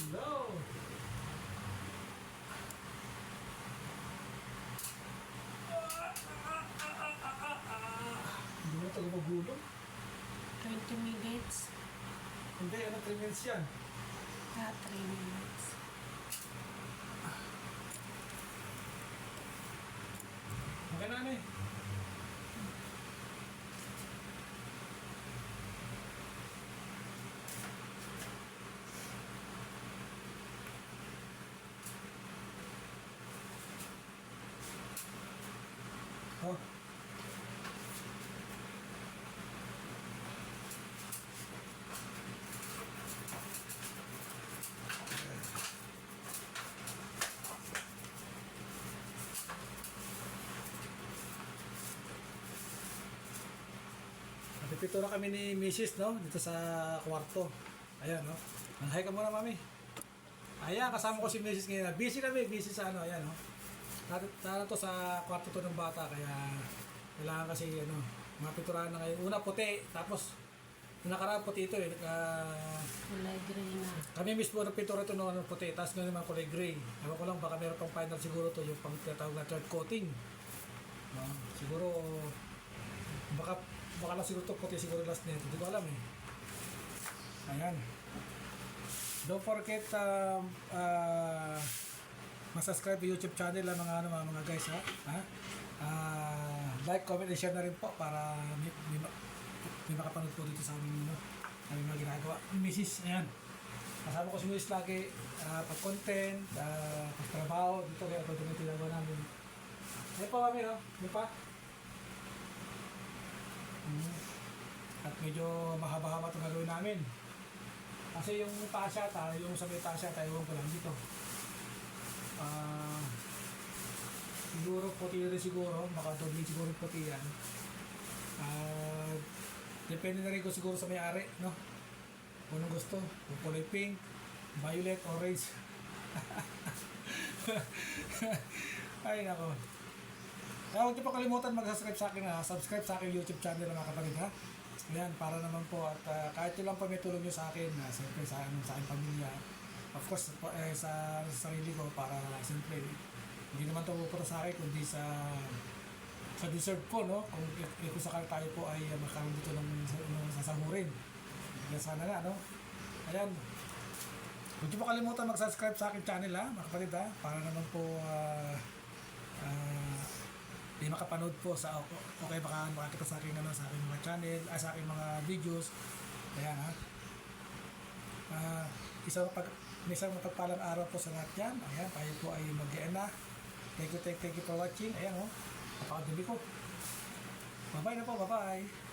Hello! Hindi mo talaga magulo. 20 minutes. Hindi, ano 3 minutes yan? Ah, 3 minutes. Oh. Napipito na kami ni Mrs. no dito sa kwarto. Ayan no. Hi ka muna mami. Ayan kasama ko si Mrs. ngayon. Busy kami, busy sa ano, ayan no. Tara to sa kwarto to ng bata kaya kailangan kasi ano, mga piturahan na ngayon. Una puti, tapos yung nakaraan puti ito eh. Ah, Kulay gray na. kami mismo ng pintura ito ng ano, puti, tapos ngayon naman kulay gray. Ewan ko lang, baka meron pang final siguro to yung pang tinatawag na third coating. No? Siguro, baka, baka lang siguro to puti siguro last nito. Hindi ko alam eh. Ayan. Don't forget um, uh, masubscribe sa YouTube channel lang mga ano mga, mga guys ha. ha? Ah, like, comment, and share na rin po para may, may, ma- may makapanood po dito sa aming ano, aming mga ginagawa. Mrs. Ayan. Kasama ko si Mrs. lagi ah, pag content, uh, pag trabaho, dito kaya ito yung tinagawa namin. Ano pa kami, no? Ano pa? Hmm. At medyo mahaba-haba itong gagawin namin. Kasi yung tasya, tayo, yung sa may tasya, tayo ko lang dito. Ah, siguro puti rin siguro, baka doble siguro puti yan. Ah, depende na rin ko siguro sa may-ari, no? Kung anong gusto, kung kulay pink, violet, orange. Ay, nako. Kaya huwag niyo pa kalimutan mag-subscribe sa akin, ha? subscribe sa aking YouTube channel mga kapatid, ha? Ayan, para naman po at ah, kahit lang pa may tulong nyo sa akin, uh, siyempre sa, ano, sa aking pamilya, of course, eh, sa, sa sarili ko, para siyempre, hindi naman ito pupunta sa akin, kundi sa sa deserve ko, no? Kung, eh, kung sakali tayo po ay uh, magkaroon dito ng, ng sasahurin. Kaya sana nga, no? Ayan. Huwag niyo kalimutan mag-subscribe sa aking channel, ha? Mga kapatid, ha? Para naman po, ah, ah, hindi makapanood po sa o o kaya baka makakita sa aking ano sa aking mga channel, ah, sa aking mga videos. Ayan ha. Ah, isang pag isang mapagpalang araw po sa lahat yan. Ayan, tayo po ay mag na. Thank you, thank, thank you for watching. Ayan oh. Napakadumi ko. Bye-bye na po, bye-bye.